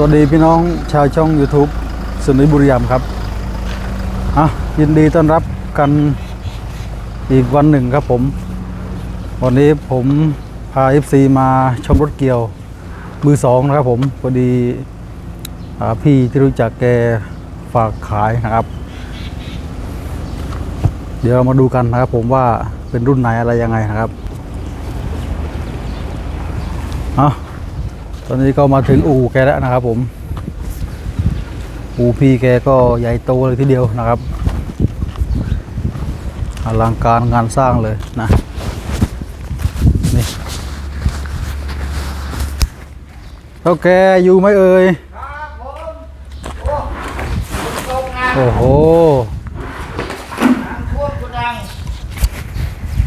สวัสดีพี่น้องชาวช่อง YouTube สุนิบุรีรัมครับอะยินดีต้อนรับกันอีกวันหนึ่งครับผม วันนี้ผมพา FC มาชมรถเกี่ยวมือสองนะครับผมพอดีอพี่ที่รู้จักแกฝากขายนะครับ เดี๋ยวมาดูกันนะครับผมว่าเป็นรุ่นไหนอะไรยังไงนะครับเอา ตอนนี้ก็มาถึงอู่แกแล้วนะครับผม อู่พี่แกก็ใหญ่โตเลยทีเดียวนะครับอลังการงานสร้างเลยนะนี่เท่าแกอยู่ไหมเอ่ยโอ้โห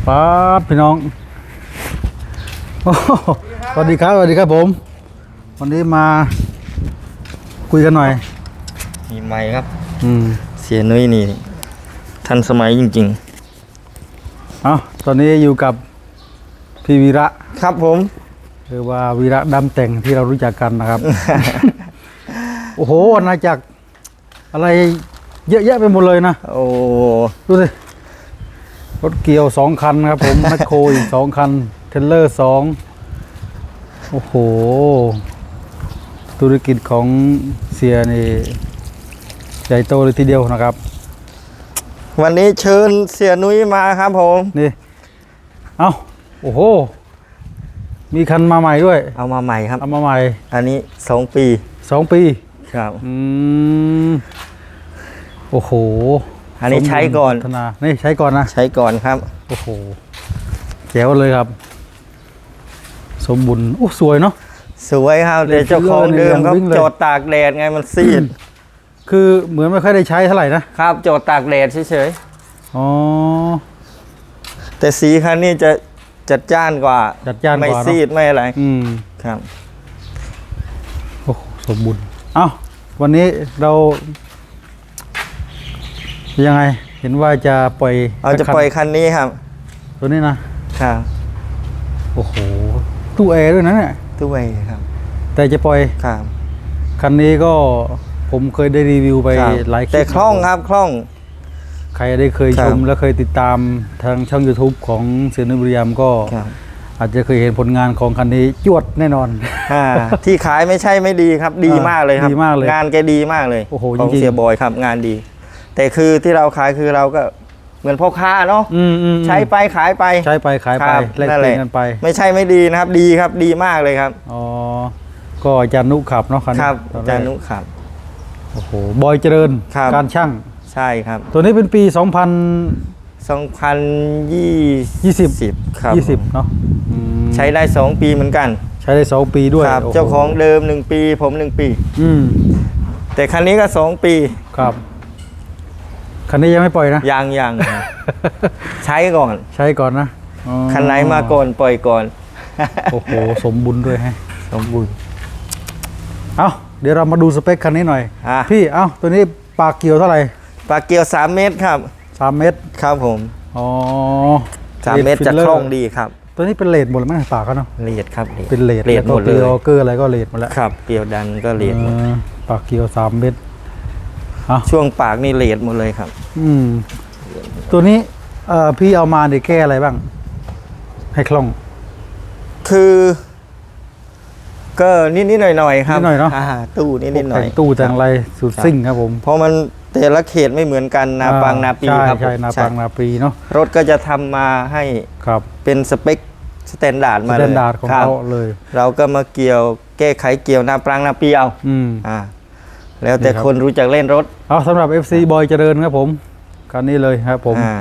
ป้าพี่น้องสวัสดีครับ สวัสดีครับผม วันนี้มาคุยกันหน่อย มีไม้ครับ อืม เสียนุ้ยนี่ ทันสมัยจริง เอาตอนนี้อยู่กับพี่วีระๆ ครับผม หรือว่าวีระดำแต่งที่เรารู้จักกันนะครับ โอ้โหอาณาจักรอะไรเยอะแยะไปหมดเลยนะ โอ้ดูสิ รถเกี่ยวสองคันครับผม แมคโครอีกสองคัน เทรลเลอร์สองโอ้โห ธุรกิจของเสียนี่ใหญ่โตเลยทีเดียวนะครับ วันนี้เชิญเสียนุ้ยมาครับผม นี่ เอาโอ้โห มีคันมาใหม่ด้วย เอามาใหม่ครับ เอามาใหม่ อันนี้สองปีสองปี ครับ อืม โอ้โห อันนี้ใช้ก่อนสมบูรณ์พัฒนานี่ใช้ก่อนนะ ใช้ก่อนครับ โอ้โหแจ๋วเลยครับ สมบูรณ์โอ้สวยเนาะ สวยครับแต่เจ้าของเดิมครับวิ่งเลยจอดตากแดดไงมันซีด คือเหมือนไม่ค่อยได้ใช้เท่าไหร่นะครับจอดตากแดดเฉยอ๋อๆแต่สีคันนี้จะจัดจ้านกว่าจัดจ้านกว่าไม่เนอะซีดไม่อะไร อืมครับโอ้โหสมบูรณ์เอ้าวันนี้เรายังไง เห็นว่าจะปล่อยเอาจะปล่อยคันนี้ครับ ตัวนี้นะครับโอ้โหตู้แอร์ด้วยนะเนี่ย ตู้ไว้ครับแต่จะปล่อยครับคันนี้ก็ผมเคยได้รีวิวไปครับหลายคลิปแต่คล่องครับคล่อง ใครได้เคยครัชบมและเคยติดตามทางช่อง YouTube ของเสือนุบริยามก็ ครับอาจจะเคยเห็นผลงานของคันนี้จวดแน่นอน อ่าที่ขายไม่ใช่ไม่ดีครับ ดีอ่ามมากเลยครับ ดีมากเลยงานแกดีมากเลยโอ้โหของจริงๆ เสียบอยครับงานดี แต่คือที่เราขายคือเราก็ เหมือนพ่อค้าเนาะอืมอืมใช้ไปขายไป ใช้ไปขายคไปรับแลกนั่นเปแหลี่ละยนกันไปไม่ใช่ไม่ดีนะครับ ดีครับดีมากเลยครับ อ๋อก็อาจารย์นุขับเนาะคันนี้ครับตนอาแกจารย์นุครับ โอ้โหบอยเจริญครับ การช่าง ใช่ครับตัวนี้เป็นปี 2020 2020ครับเนาะอืมใช้ได้ 2 ปีเหมือนกันใช้ได้ 2 ปีด้วยครับโโหเจ้าของเดิม 1 ปีผม 1 ปี อืมแต่คันนี้ก็ 2 ปี ครับ คันนี้ยังไม่ปล่อยนะ ยังยัง ใช้ก่อน ใช้ก่อนนะอ๋อคันไหนมาก่อนปล่อยก่อน โอ้โห สมบูรณ์ด้วยฮะ สมบูรณ์ เอาเดี๋ยวเรามาดูสเปคคันนี้หน่อย อะ พี่ เอาตัวนี้ปากเกี่ยวเท่าไหร่ปลาเกียว 3 เมตรครับ สามเมตร ครับผม อ๋อ3 เมตรฟิจะลเลอคล่องดีครับตัวนี้เป็นเลดหมดเลยมั้งปากเขาเนาะ เลดครับเลดเป็นเลดเลดแล้วหมก็ดเกเลลียยวเกอร์อะไรก็เลดหมดแล้วครับเกลียวดันก็เลดหมด เออปากเกี่ยวสามเมตรเอาช่วงปากนี่เลดหมดเลยครับ อืม ตัวนี้เอ่อพี่เอามาเดี๋ยวแก้อะไรบ้าง ให้คล่อง คือ ก็นิดนิดๆหน่อยหน่อยๆครับนิดหน่อยเนอะาตู้นิดนิดๆหน่อยแต่งตู้แต่งอะไรสุดครับซิ่งครับผมเพราะมันแต่ละเขตไม่เหมือนกันนาปังนาปีใช่ครับใช่นาปังนาปีเนาะรถก็จะทำมาให้ครับเป็นสเปคสแตนดาร์ดสมาแตเลยนดาร์ดของครับเขาเลย เราก็มาเกี่ยวแก้ไขเกี่ยวนาปรังนาปีเอาอืม อ่า แล้วแต่นี่ครับคนรู้จักเล่นรถเอาสำหรับ FC บอยเจริญครับผมคันนี้เลยครับผม อ่า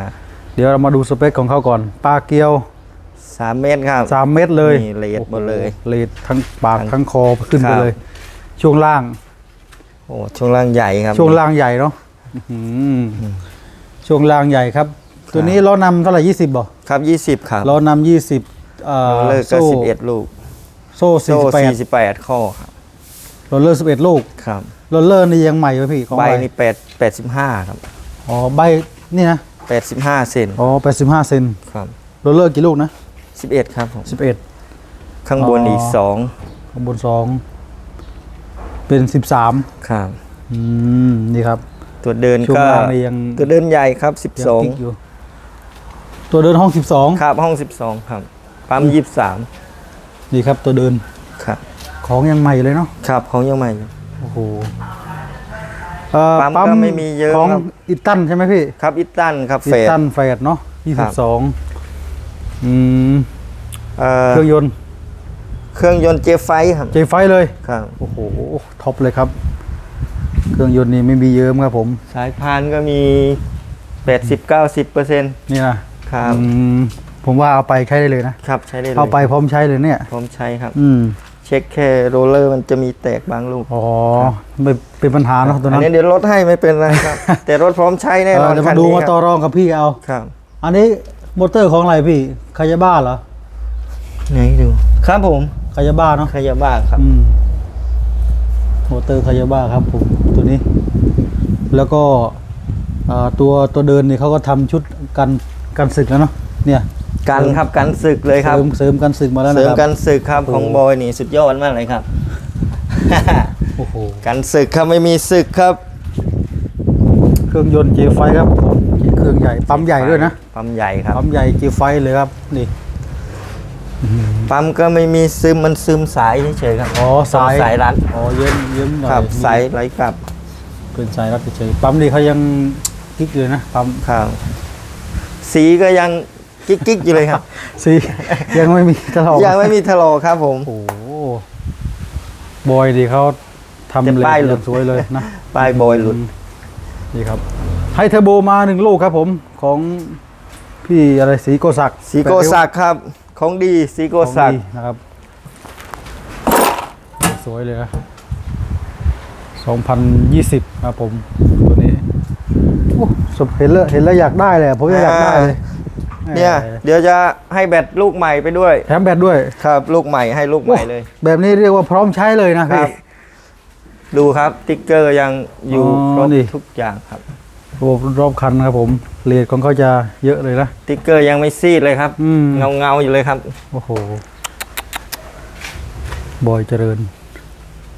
เดี๋ยวเรามาดูสเปคของเขาก่อนปากเกียว สามเมตรครับ 3 เมตรเลยนี่เลดหมดเลยโอ้โหเลดทั้งปากทั้งทั้งคอขึ้นไปครับ เลย ช่วงล่าง โอ้ช่วงล่างใหญ่ครับ ช่วงล่างใหญ่เนาะอื้อหือช่วงล่างใหญ่ครับ ตัวนี้ล้อนำเท่าไหร่ยี่สิบบ่ครับยี่สิบครับล้อนำยี่สิบเอ่อเลิกก็โซ่สิบเอ็ดลูกโซ่สี่โซ่สิบแปดสี่สิบแปดข้อครับ โรลเลอร์สิบเอ็ดลูกครับโรลเลอร์นี่ยังใหม่ไหมพี่ของใบใบนี่แปดแปดสิบห้าครับอ๋อใบนี่นะแปดสิบห้าเซนอ๋อแปดสิบห้าเซนครับโรลเลอร์กี่ลูกนะสิบเอ็ดครับผมสิบเอ็ดข้างบนอ๋ออีอีกสองข้างบนสองเป็นสิบสามครับอืมนี่ครับ ตัวเดินช่วงก็ล่างนี่ยังตัวเดินใหญ่ครับยังติ๊ก12อยู่ตัวเดินห้องสิบสองครับห้อง12ครับปั๊ม23นี่ครับตัวเดินครับ ของยังใหม่เลยเนาะครับของยังใหม่อยู่โอ้โหเอ่อปั๊มก็ไม่มีเยอะของครับ อิตันใช่ไหมพี่ครับอิตตันครับอิเฟส ตันแฟดเนาะยี่ครัสิบ บสองอืมเอ่อเครื่องยนต์เครื่องยนต์เจไฟครับเจไฟเลย ครับโอ้โหท็อปเลยครับ เครื่องยนต์นี่ไม่มีเยิ้มครับผม สายพานก็มี 80-90%เปอร์เซ็นต์นี่นะครับอืมผมว่าเอาไปใช้ได้เลยนะครับใช้ได้เลยเอาไปพร้อมใช้เลยเนี่ย พร้อมใช้ครับ อืม เช็คแค่โรลเลอร์มันจะมีแตกบางลูก อ๋อไม่เป็นปัญหาเนาะตัวอันั้นนนี้เดี๋ยวลดให้ไม่เป็นไรครับ แต่รถพร้อมใช้แน่นอนเดี๋ยวคัมานดูนี้มาคต่อรับรองกับพี่เอา ครับอันนี้มอเตอร์ของอะไรพี่คายาบ้าเหรอไหนดู ครับผมคายาบ้าเนาะ ขยาบ้าครับ อืมมอเตอร์คายาบ้าครับผมตัวนี้ แล้วก็อ่าตัวตัวเดินนี่เขาก็ทำชุดกันกันศึกแล้วเนาะเนี่ย กันครับกันศึกเลยครับเสริมเสริมกันศึกมาแล้วเสรินะมครับกันศึกครับโอ้ของบอยนี่สุดยอดมากเลยครับ โอ้โห กันศึกครับไม่มีศึกครับเครื่องยนต์เจไฟครับ เครื่องใหญ่ปั๊มใหญ่ด้วยนะปั๊มใหญ่ครับ ปั๊มใหญ่เจไฟเลยครับ นี่ ปั๊มก็ไม่มีซึมมันซึมสายเฉยๆครับอ๋อสาย สายรัดอ๋อเยิ้มเยิ้มหน่อยครับนี่สายไหลกลับเป็นสายรัดเฉยๆปั๊มนี่เขายังกิ๊กเลยนะปั๊มครับ สีก็ยัง กิ๊กๆอยู่เลยครับ สียังไม่มีตลอดยังไม่มีทะลอกครับผม โอ้โหบอยดีเขาทำจะเหล็กป้ายหลุอย่าดงสวยเลยนะปลายบอยหลุด นี่ครับให้เทอร์โบมาหนึ่งลูกครับผมของพี่อะไรสีโกศักดิ์สีโกศักดิ์ครับ ของดีสีโกของศักดีดิ์นะครับ สวยเลยนะ2020 ครับผม ตัวนี้โอ้สมเห็นแล้วเห็นแล้วอยากได้เลยอะผมยังอยากได้เลย เนี่ยแหมเดี๋ยวจะให้แบตลูกใหม่ไปด้วย แถมแบตด้วย ครับลูกใหม่ให้ลูกใหม่เลย แบบนี้เรียกว่าพร้อมใช้เลยนะคพี่รับดูครับติ๊กเกอร์ยังอยู่อ๋อครบนี่ ทุกอย่างครับระบบรอบคันครับผมเลทของเขาจะเยอะเลยนะ ติ๊กเกอร์ยังไม่ซีดเลยครับ อืม เงาเงาๆอยู่เลยครับ โอ้โห บอยเจริญ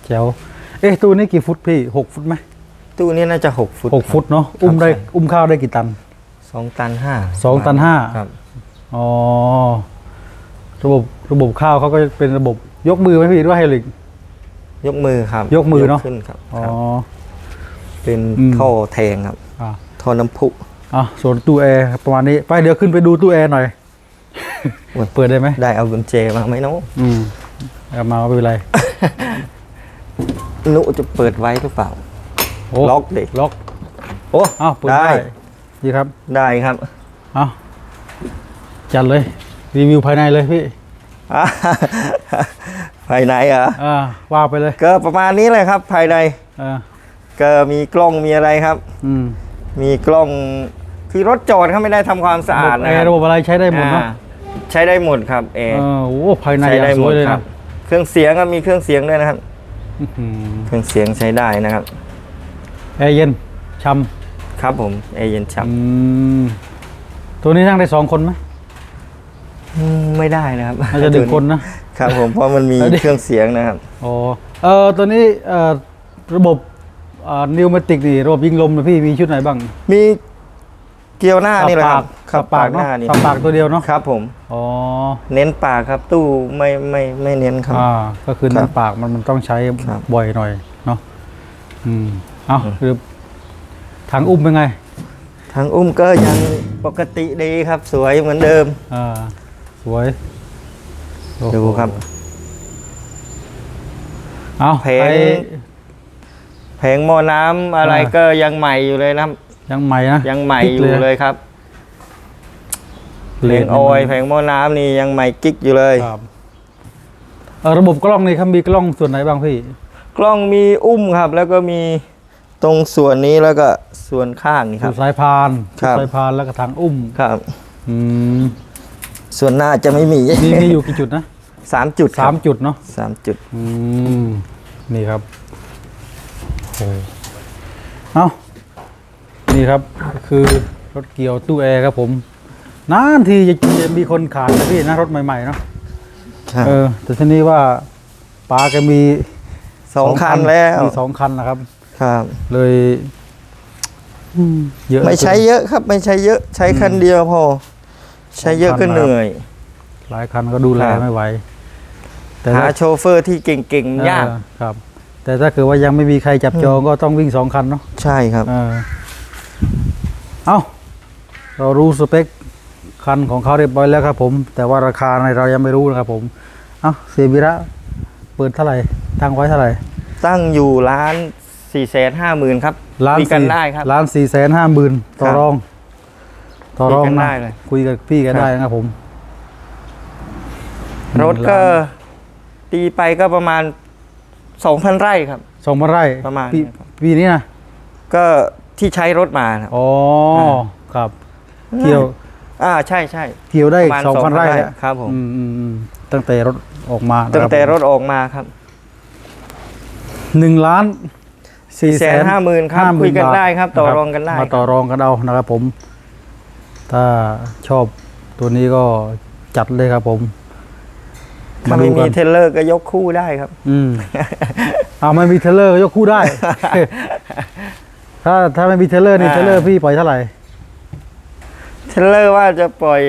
แจ๋ว เอ๊ะ ตัวนี้กี่ฟุตพี่หกฟุตไหมตู้นี้น่าจะ 6 ฟุตหกฟุตเนาะ อุ้มได้ใช่อุ้มข้าวได้กี่ตัน สองตันห้าสองตันห้าครับ อ๋อ ระบบระบบข้าวเขาก็จะเป็นระบบยกมือไหมพี่หรือว่าไฮดรอลิก ยกมือครับยกมือเนอะ ขึ้นครับอ๋อ ครับเป็นอืม ท่อแทงครับอะท่อน้ำพุ อะส่วนตู้แอร์ประมาณนี้ ไปเดี๋ยวขึ้นไปดูตู้แอร์หน่อย โอ้ย เปิดได้ไหม ได้เอากุญแจมาไหมเนาะอืมเอามาไม่เป็นไรนุจะเปิดไว้หรือเปล่าโอ้ล็อกดิ ล็อก โอ้อ้าวเปิดได้ได้ดีครับ ได้ครับ เอาจัดเลย รีวิวภายในเลยพี่อ่าภายในเหรอะอ่าว่าไปเลย ก็ประมาณนี้เลยครับ ภายในอ่าก็มีกล้องมีอะไรครับ อืมมีกล้องคือรถจอดเขาไม่ได้ทำความสะอาดระบบนะแอคร์รัระบบอะไรใช้ได้หมดเนาะอ่าใช้ได้หมดครับแอเอร์อโอ้ภายในใช้อย่างได้สหมวดยเลยครันะบเครื่องเสียงก็มีเครื่องเสียงด้วยนะครับอื้อหือเครื่องเสียงใช้ได้นะครับแอร์เย็นช่ ครับผมแอร์เย็นำฉ่อืมตัวนี้นั่งได้สองคนไหมำอืมไม่ได้นะครับน่าจะดึงคนนะ ครับผมเพราะมันมีเอาดิ เครื่องเสียงนะครับ อ๋อเออตัวนี้เอ่อระบบอ่านิวเมติกนี่ระบบยิงลมนะพี่มีชุดไหนบ้างมีเกียวหน้านี่แหละครับขับปากหเนาะน้านี่ขับปากตัวเดียวเนาะครับผม อ๋อเน้นปากครับตู้ไม่ไม่ไม่เน้นครับ อ่าก็คือครับน้ำปากมันมันต้องใช้ครับ บ่อยหน่อยเนาะอืมเอาคือ ทางอุ้มเป็นไงทางอุ้มก็ยังปกติดีครับ สวยเหมือนเดิม อ่าสวยโอ้โหดูครับ เอาแผงไปแผงหม้อน้ำอะไรอ่าก็ยังใหม่อยู่เลยนะครับ ยังใหม่นะยังใหม่กิ๊กอยู่เลยครับแผงออยล์แผงหม้อน้ำนี่ยังใหม่กิ๊กอยู่เลย ครับเอ่อระบบกล้องนี่ครับมีกล้องส่วนไหนบ้างพี่ กล้องมีอุ้มครับ แล้วก็มีตรงส่วนนี้แล้วก็ ส่วนข้างนี่คจุรัดบสายพานครัจุดบสายพานแล้วก็ทางอุ้มครับ อืมส่วนหน้าจะไม่มีมีมีอยู่กี่จุดนะสามจุดคสารับมจุดเนาะ สามจุด อืม นี่ครับโอ้เอานี่ครับ คือรถเกียวตู้แอร์ครับผม นานทีจะจะมีคนขายนะพี่นะรถใหม่ ๆ เนาะ ครับเออ แต่ทีนี้ว่าป้าแกมีสองคันแล้วมีสองคันนะครับ ครับ เลยอืม เยอะไม่ใช้เยอะครับ ไม่ใช้เยอะใช้คันเดียวพอ ใช้เยอะก็เหนื่อย หลายคันก็ดูแลครับไม่ไหวแต่หาถ้าโชเฟอร์ที่เก่งๆยากเออครับ แต่ถ้าเกิดว่ายังไม่มีใครจับจองก็ต้องวิ่งสองคันเนาะใช่ครับเออเอาเรารู้สเปคคันของเขาเรียบร้อยแล้วครับผม แต่ว่าราคาในเรายังไม่รู้นะครับผมเอาเสียบิระเปิดเท่าไหร่ตั้งไว้เท่าไหร่ตั้งอยู่ร้าน 4ี่แสนห้าหมื่นครับล้านคุยกันสี่ได้ครับ ล้านสี่แสนห้าหมื่นต่อครับรอง ต่อรองคุยกันนะได้เลย คุยกับพี่กันครับได้นะครับผมรถก็ตีไปก็ประมาณ2,000ไร่ครับ สองพันไร่ประมาณปีนี้ครับ ปีนี้นะก็ที่ใช้รถมาครับ อ๋ออ่าครับเที่ยวอ่าใช่ใช่ เที่ยวได้ประมาณสองพัน2,000ไร่ไร่แล้วครับผม อืมอืมอืมตั้งแต่รถออกมานะคบตั้งแต่รถออกมาครับหนึ่งล้าน 4 5 0 0 0 0ครับคุยกันได้ครับ ต่อรองกันได้มาต่อรองกันเอานะครับผม ถ้าชอบตัวนี้ก็จัดเลยครับผมถ้าไม่ดูมีกันเทรลเลอร์ก็ยกคู่ได้ครับ อืมเอาไม่มีเทรลเลอร์ก็ยกคู่ได้ ถ้าถ้าไม่มีเทรลเลอร์นี่อ่าเทรลเลอร์พี่ปล่อยเท่าไหร่เทรลเลอร์ว่าจะปล่อย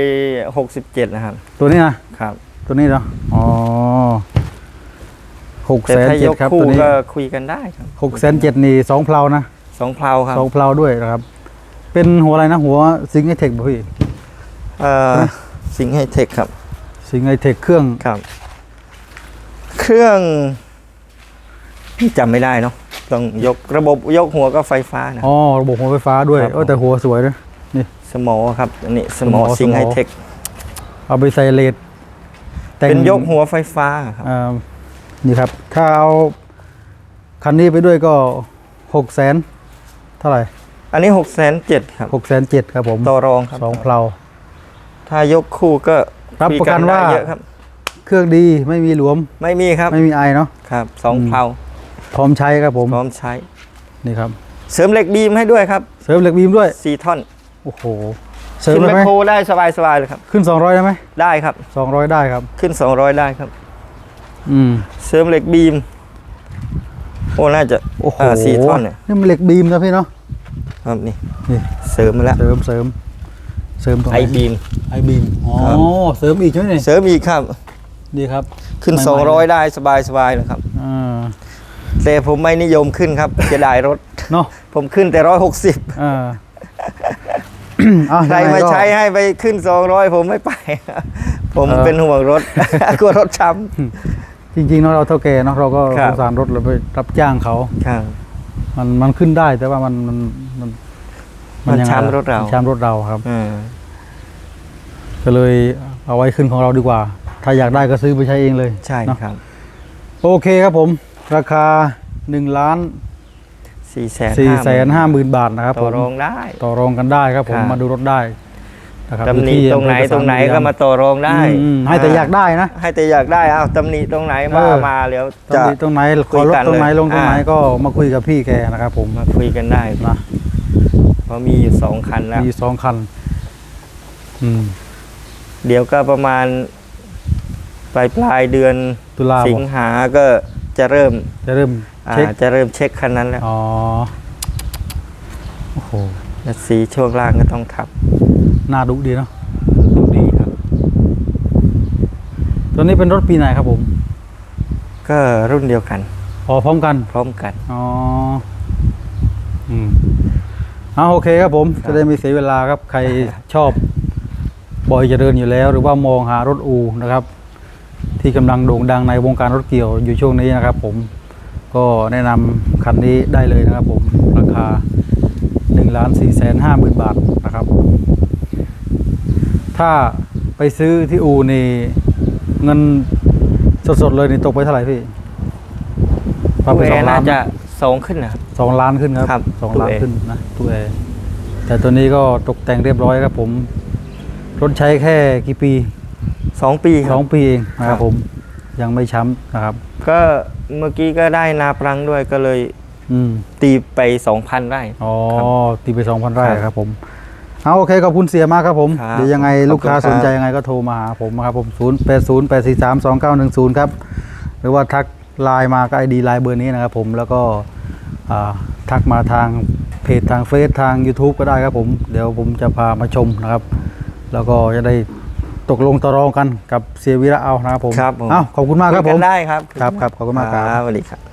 67นะครับ ตัวนี้นะครับ ตัวนี้เนาะอ๋อ หกแต่แสนถ้าเจ็ยดกครับคู่ตัวนี้ก็คุยกันได้ครับหกแสนเจ็ดนี่สองเพลานะสองเพลาครับสองเพลาด้วยนะครับ เป็นหัวอะไรนะ หัวซิงไอเทคป่ะพี่เอ่อสิงห์ไฮเทคครับซิงไอเทคเครื่องครับ เครื่องจำไม่ได้เนาะต้องยกระบบยกหัวก็ไฟฟ้านะ อ๋อระบบหัวไฟฟ้าด้วยครับเออแต่หัวสวยนะ สมอครับอันนี้สมอสมอสิงห์ไฮสมอเทคเอาไปใส่เลดแต่งเป็นยกหัวไฟฟ้าครับอ่า นี่ครับ ถ้าเอาคันนี้ไปด้วยก็หกแสนเท่าไหร่อันนี้หกแสนเจ็ดครับหกแสนเจ็ดครับผมต่อรองครับสองเพลาถ้ายกคู่ก็รับคุยประกันได้ว่าเยอะครับ เครื่องดีไม่มีหลวม ไม่มีครับ ไม่มีไอเนาะครับสองอืมเพลาพร้อมใช้ครับผมพร้อมใช้นี่ครับ เสริมเหล็กบีมให้ด้วยครับ เสริมเหล็กบีมด้วยสี่ท่อนโอ้โหเสริมขึ้นได้แมไหคมโครได้สบายๆเลยครับ ขึ้น 200 ได้ไหมได้ครับ 200 ได้ครับ ขึ้น 200 ได้ครับ อืมเสริมเหล็กบีม โอ้น่าจะโอ้โหอ่าสี่ท่อนเนี่ยนี่มันเหล็กบีมนะพี่เนาะครับนี่นี่เสริมมาแล้วเสริมเสริมเสริมตรงไหนไอบีมไอบีมอ๋อครับเสริมอีกใช่ไหมเนี่ยเสริมอีกครับ ดีครับ ขึ้นใหม่ๆ200ได้สบายๆเลยครับอ่าแต่ผมไม่นิยมขึ้นครับจะได้รถเนาะผมขึ้นแต่อ่าอะ160ใครยังไงมาก็ใช้ให้ไปขึ้น200ผมไม่ไป ผมเออเป็นห่วงรถกลัวรถช้ จริงๆเนาะเราเท่าแก่เนาะเราก็ครัสบงสารรถเราไปรับจ้างเขาำครับ มันมันขึ้นได้แต่ว่ามันมันมันมันยังไงช้ำรถเรานช้ำรถเราครับอืมก็เลยเอาไว้ขึ้นของเราดีกว่า ถ้าอยากได้ก็ซื้อไปใช้เองเลยใช่เนาะครับโอเคครับผม ราคา1ล้านสี่แสน4แสนห้าหมื่นบาทนะครับต่ผอมรองได้ ต่อรองกันได้ครับผมครับ มาดูรถได้ นะครับตำหนิอยู่ที่ตรงไหนอำเภอกตรงไหนสัก็มาต่อรองได้อืมให้แต่อยากได้นะ ให้แต่อยากได้อ้าวตำหนิตรงไหนเอว่าอมาแล้วตรงจะไหนตรงไหนขคุอยรถกันตรงไหนเลยลงตรงไหนอ่าก็มาคุยกับพี่แกนะครับ ผมมาคุยกันได้นะเพราะมีอยู่สองคันแล้วมีสองคัน อืม เดี๋ยวก็ประมาณปลายปลายเดือนตุลาสิบงอกหาก็จะเริ่ม จะเริ่มอ่าเช็คจะเริ่มเช็คคันนั้นแล้วอ๋อโอ้โหแล้วสีช่วงล่างก็ต้องทับ น่าดุดีเนาะดูดีครับ ตัวนี้เป็นรถปีไหนครับผม ก็รุ่นเดียวกัน อ๋อพร้อมกัน พร้อมกัน อ๋อ อืมเอาโอเคครับผมครับจะได้ไม่เสียเวลาครับ ใครชอบบอยเจริญอยู่แล้ว หรือว่ามองหารถอูนะครับ ที่กำลังโด่งดังในวงการรถเกี่ยวอยู่ช่วงนี้นะครับ ผมก็แนะนำคันนี้ได้เลยนะครับผมราคา1ล้าน4แสนห้าหมื่นบาทนะครับ ถ้าไปซื้อที่อูนี่เงินสดๆเลยนี่ตกไปเท่าไหร่พี่ปรับตู้ไปแอสองร์ล้าน่านจะสองขึ้นนะครับสองล้านขึ้นครับครับสองตู้ล้านแอร์ขึ้นนะตู้แอร์แต่ตัวนี้ก็ตกแต่งเรียบร้อยครับผม รถใช้แค่กี่ปีสองปีคสรัอบงปีเองนะคครัรับบผม ยังไม่ช้ำนะครับ ก็เมื่อกี้ก็ได้นาปรังด้วยก็เลยอืมตีไปสองพันไร่อ๋อครับตีไปสองพันไร่ครับครับผม เอาโอเคขอบคุณเสียมากครับผม ครับเดี๋ยวยังไงขอบคุณลูกค้าครับสนใจยังไงก็โทรมาหาผมนะครับผม0 8 0 8 4 3 2 9 1 0ครับ หรือว่าทักไลน์มาก็ไอดีไลน์เบอร์นี้นะครับผมแล้วก็อ่าทักมาทางเพจทางเฟซทาง YouTube ก็ได้ครับผม เดี๋ยวผมจะพามาชมนะครับ แล้วก็จะได้ตกลงต่อรองกันกับเสียวิระเอานะครับผมครับผมอ้าวขอบคุณมากครับคุผยม กันได้ครับครับครับขอบคุณมากครับ สวัสดีครับ